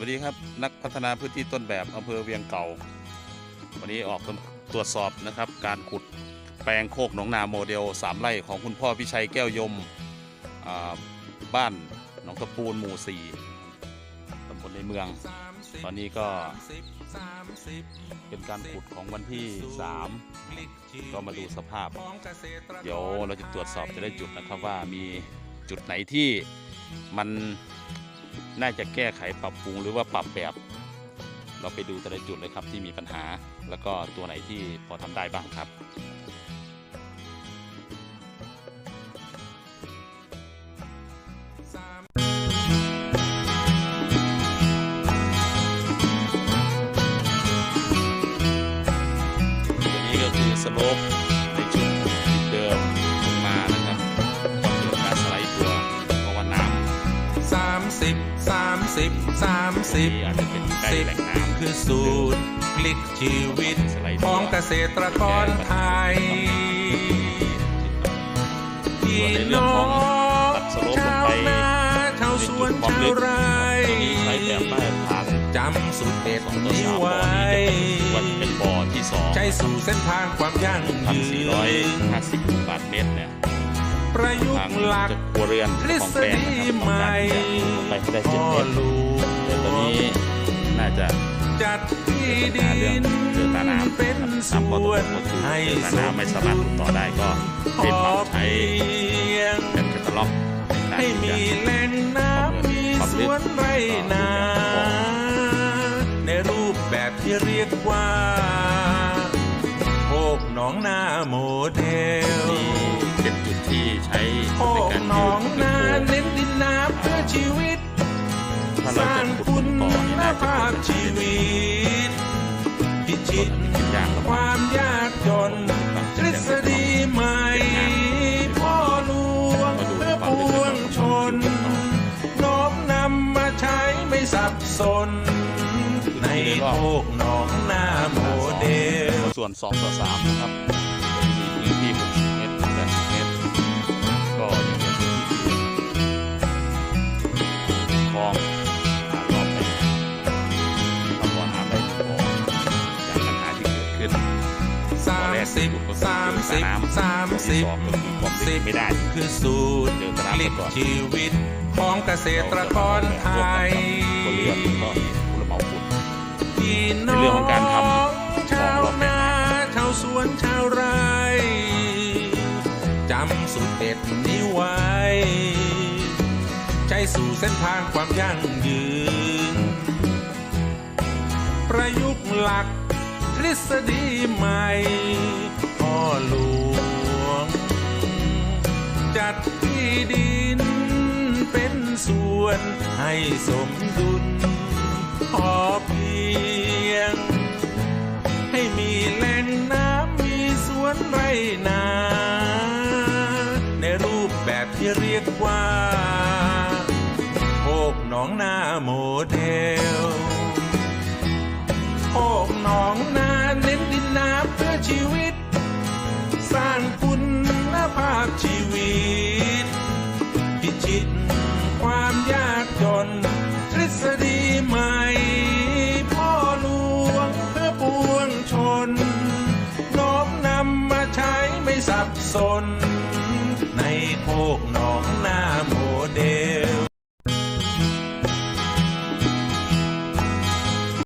วัสดีครับ นักพัฒนาพื้นที่ต้นแบบอำเภอเวียงเก่า วันนี้ออกตรวจสอบนะครับ การขุดแปลงโคกหนองนาโมเดล 3 ไร่ของคุณพ่อพิชัยแก้วยมบ้านหนองตะปูนหมู่ 4ตำบลในเมือง ตอนนี้ก็เป็นการขุดของวันที่ 3 ก็มาดูสภาพ เดี๋ยวเราจะตรวจสอบจะได้จุดนะครับว่ามีจุดไหนที่มัน น่าจะแก้ไขปรับปรุงหรือว่าปรับแบบ เราไปดูแต่ละจุดเลยครับที่มีปัญหา แล้วก็ตัวไหนที่พอทำได้บ้างครับตัวนี้ก็คือสโลป สามสิบสามสิบที่อาจจะเป็นใกล้สิบแหล่งน้ำคือสูตรพลิกชีวิตสไลด์ของเกษตรกรไทยพี่ส่วนในเรื่น้องอของงตัดสโลปลชางวไปนาชาวสวนชาวไร่ใช้แบบมาตรฐานจำสูตรเด็ดสองต่อนี้สามบ่อไว้นี้จะเป็นวันเป็นบ่อที่สองใช้สู่เส้นทางความยั่งพันยืสี่ร้อยนห้าสิบบาทเมตรเนี่ย ประยุกทางต์หลักจะครัวเรือนทฤของษแปลงฎีนะครับใหต้องม่การที่จะลงไปให้ได้เจ็ดพ่อเมตรลูกแต่ตอนนี้น่าจะจัดที่ดิหาเรื่องนเจอตาน้ำเป็นตาสมข้อตกวลนงก็คือให้เจอตาน้ำไม่สามารถติดต่อได้ก็พเป็นอปรับใช้เพียงเป็นแคตตาล็อกในการให้ที่มีจะแหล่งน้ำมีสวนไรนาในรูปแบบที่เรียกว่าโคกหนองนาโมเดล ชีวิตพิชิตความยากจนทฤษฎีใหม่ พ่อหลวงเพื่อปวงชนน้อมนำมาใช้ไม่สับสน ในโคกหนองนาโมเดลส่วน2ต่อ3นะครับ สามสิบสามสิบสามสิบสิบไม่ได้คือสูตรพลิกชีวิตของเกษตรกรไทยคนเรือนก็ผู้รับเหมาขุดพี่น้ในเรื่องของการทำชาวนาชาวสวนชาวไร่จำสูตรเด็ดนี้ไว้ ใช้สู่เส้นทางความยั่งยืน ประยุกต์หลัก ทฤษฎีใหม่พ่อหลวง จัดที่ดินเป็นส่วนให้สมดุล พอเพียง ให้มีแหล่งน้ำมีสวนไรนา ในรูปแบบที่เรียกว่าโคกหนองนาโมเดล สับสนในโพก